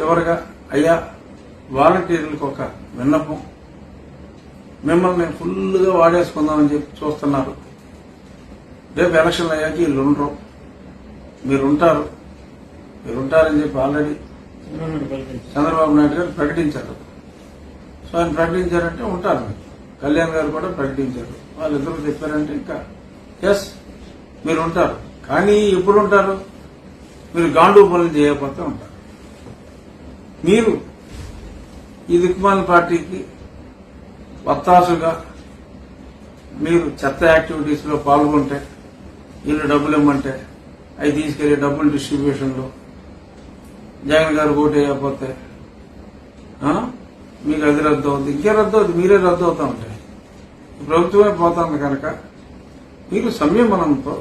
చివరిగా అయ్యా వాలంటీర్లకు ఒక విన్నపం. మిమ్మల్ని ఫుల్గా వాడేసుకుందామని చెప్పి చూస్తున్నారు. రేపు ఎలక్షన్లు అయ్యాక వీళ్ళు ఉండరు. మీరు ఉంటారు మీరు ఉంటారని చెప్పి ఆల్రెడీ చంద్రబాబు నాయుడు గారు ప్రకటించారు. సో ఆయన ప్రకటించారంటే ఉంటారు. కళ్యాణ్ గారు కూడా ప్రకటించారు. వాళ్ళిద్దరూ చెప్పారంటే ఇంకా ఎస్ మీరు ఉంటారు కానీ ఎప్పుడు ఉంటారు మీరు గాండు పనులు చేయకపోతే ఉంటారు. మీరు ఈ దిక్మాల పార్టీకి వత్తాసుగా మీరు చెత్త యాక్టివిటీస్లో పాల్గొంటే వీళ్ళు డబ్బులు ఇమ్మంటే అవి తీసుకెళ్ళి డబ్బులు డిస్ట్రిబ్యూషన్లో జగన్ గారు ఓటు వేయకపోతే మీకు అది రద్దు అవుతుంది ఇంకే రద్దు అవుతుంది మీరే రద్దు అవుతా ఉంటాయి ప్రభుత్వమే పోతుంది కనుక మీరు సంయమనంతో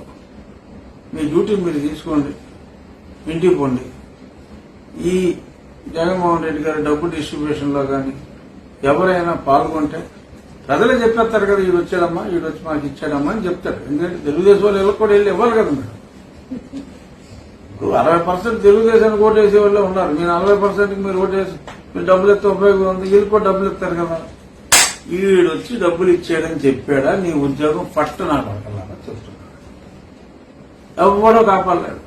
మీ డ్యూటీ మీరు తీసుకోండి ఇంటికి పోండి. ఈ జగన్మోహన్ రెడ్డి గారి డబ్బు డిస్ట్రిబ్యూషన్లో కానీ ఎవరైనా పాల్గొంటే ప్రజలే చెప్పేస్తారు కదా ఈడు వచ్చాడమ్మా ఈడు వచ్చి మాకు ఇచ్చాడమ్మా అని చెప్తారు. ఎందుకంటే తెలుగుదేశం వాళ్ళు ఎవరికి కూడా వెళ్ళి ఇవ్వాలి కదా మీరు ఇప్పుడు అరవై పర్సెంట్ తెలుగుదేశానికి ఓటు వేసే వాళ్ళే ఉన్నారు. మీరు అరవై పర్సెంట్ మీరు ఓటు వేసి మీరు డబ్బులు ఎత్తే ఉపయోగం ఉంది. వీళ్ళు కూడా డబ్బులు ఇస్తారు కదా. ఈడు వచ్చి డబ్బులు ఇచ్చాడని చెప్పాడా? నీ ఉద్యోగం ఫస్ట్ నా కొడకల్లాగా చెప్తున్నాడు. ఎవ్వడూ కాపాడలేడు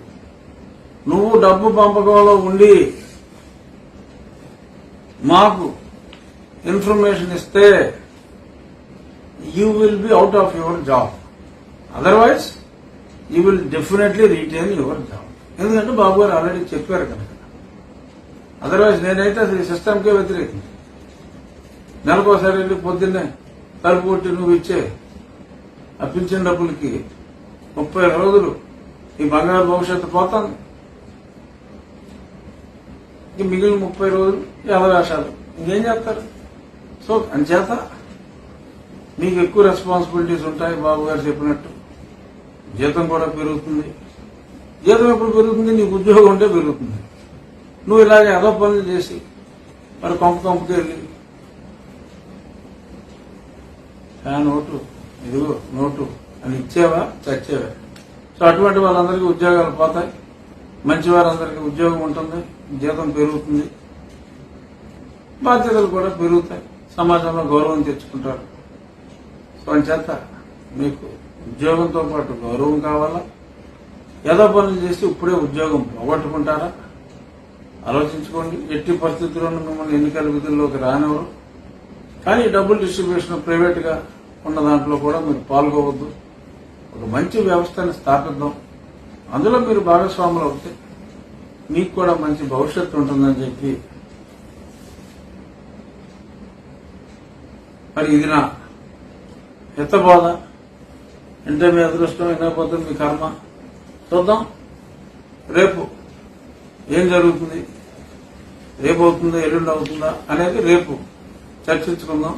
నువ్వు డబ్బు పంపకంలో ఉండి మాకు ఇన్ఫర్మేషన్ ఇస్తే you will be out of your job otherwise you will definitely retain your job ఎందుకంటే బాబు గారు ఆల్రెడీ చెప్పారు కనుక అదర్వైజ్ నేనైతే అసలు ఈ సిస్టమ్కే వ్యతిరేకం నెలకోసారి వెళ్ళి పొద్దున్నే తలుపు కొట్టి నువ్వు ఇచ్చే ఆ పింఛన్ డబ్బులకి ముప్పై రోజులు ఈ బంగారు భవిష్యత్తు పోతాను మిగిలిన ముప్పై రోజులు యాదరాశాలు ఇంకేం చేస్తారు? సో అంచేత మీకు ఎక్కువ రెస్పాన్సిబిలిటీస్ ఉంటాయి బాబు గారు చెప్పినట్టు. జీతం కూడా పెరుగుతుంది. జీతం ఎప్పుడు పెరుగుతుంది? నీకు ఉద్యోగం ఉంటే పెరుగుతుంది. నువ్వు ఇలాగే అదో పనులు చేసి మరి కొంప కొంపకి వెళ్ళి. ఆ నోటు ఇదిగో నోటు అని ఇచ్చేవా? చచ్చేవా? సో అటువంటి వాళ్ళందరికీ ఉద్యోగాలు పోతాయి. మంచి వారందరికీ ఉద్యోగం ఉంటుంది జీతం పెరుగుతుంది. బాధ్యతలు కూడా పెరుగుతాయి. సమాజంలో గౌరవం తెచ్చుకుంటారు. సో చేత మీకు ఉద్యోగంతో పాటు గౌరవం కావాలా? ఏదో పనులు చేసి ఇప్పుడే ఉద్యోగం పోగొట్టుకుంటారా? ఆలోచించుకోండి. ఎట్టి పరిస్థితుల్లోనూ మిమ్మల్ని ఎన్నికల విధుల్లోకి రానివ్వరు. కానీ డబుల్ డిస్ట్రిబ్యూషన్ ప్రైవేట్గా ఉన్న దాంట్లో కూడా మీరు పాల్గొవద్దు. ఒక మంచి వ్యవస్థని స్థాపిద్దాం. అందులో మీరు భాగస్వాములు అవుతే మీకు కూడా మంచి భవిష్యత్తు ఉంటుందని చెప్పి మరి ఇది నా హితబోధ. అంటే మీ అదృష్టం వినకపోతే మీ కర్మ. చూద్దాం. రేపు ఏం జరుగుతుంది? రేపు అవుతుందా? ఎల్లుండి అవుతుందా? అనేది రేపు చర్చించుకుందాం.